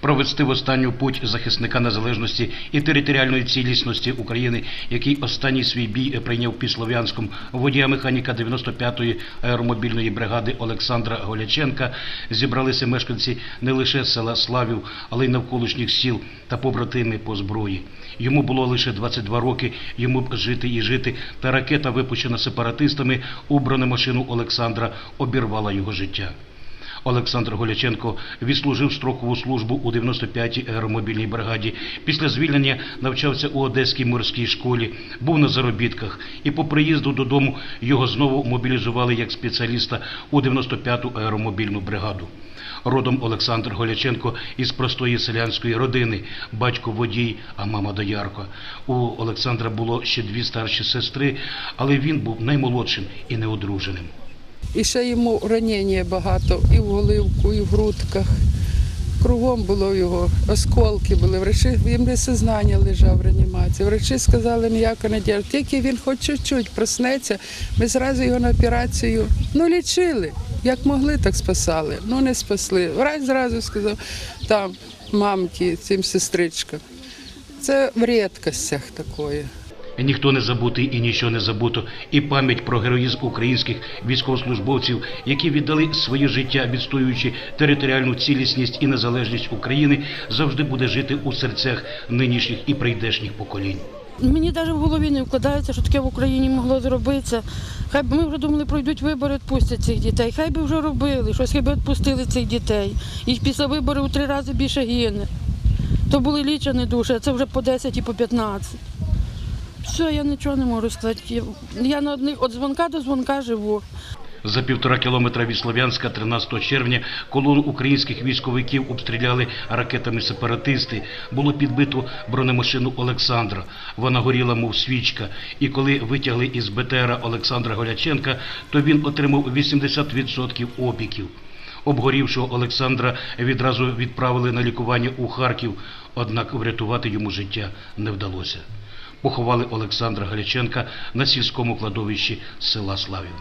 провести в останню путь захисника незалежності і територіальної цілісності України, який останній свій бій прийняв під Слов'янськом водія механіка 95-ї аеромобільної бригади Олександра Голяченка, зібралися мешканці не лише села Славів, але й навколишніх сіл та побратими по зброї. Йому було лише 22 роки, йому б жити і жити, та ракета, випущена сепаратистами у бронемашину Олександра, обірвала його життя. Олександр Голяченко відслужив строкову службу у 95-й аеромобільній бригаді. Після звільнення навчався у Одеській морській школі, був на заробітках. І по приїзду додому його знову мобілізували як спеціаліста у 95-ту аеромобільну бригаду. Родом Олександр Голяченко із простої селянської родини, батько водій, а мама доярка. У Олександра було ще дві старші сестри, але він був наймолодшим і неодруженим. І ще йому ранення багато і в голивку, і в грудках. Кругом було його, осколки були. Врачі, він без сознання лежав в реанімації. Врачі сказали, ніяка надія. Тільки він хоч чуть-чуть проснеться, ми зразу його на операцію ну, лічили. Як могли, так спасали. Ну не спасли. Врач зразу сказав, там мамки, цим сестричкам. Це в рідкостях такої. Ніхто не забутий і нічого не забуто. І пам'ять про героїзм українських військовослужбовців, які віддали своє життя, відстоюючи територіальну цілісність і незалежність України, завжди буде жити у серцях нинішніх і прийдешніх поколінь. Мені навіть в голові не вкладається, що таке в Україні могло зробитися. Хай би ми вже думали, пройдуть вибори, відпустять цих дітей. Хай би вже робили, щось хай би відпустили цих дітей. Їх після виборів у три рази більше гине. То були лічені душі, а це вже по 10 і по 15. Все, я нічого не можу сказати. Я- на одних від дзвонка до дзвонка живу. За півтора кілометра від Слов'янська 13 червня колону українських військовиків обстріляли ракетами сепаратисти. Було підбито бронемашину Олександра. Вона горіла, мов свічка. І коли витягли із БТРа Олександра Голяченка, то він отримав 80% опіків. Обгорівшого Олександра відразу відправили на лікування у Харків, однак врятувати йому життя не вдалося. Поховали Олександра Галяченка на сільському кладовищі села Славів.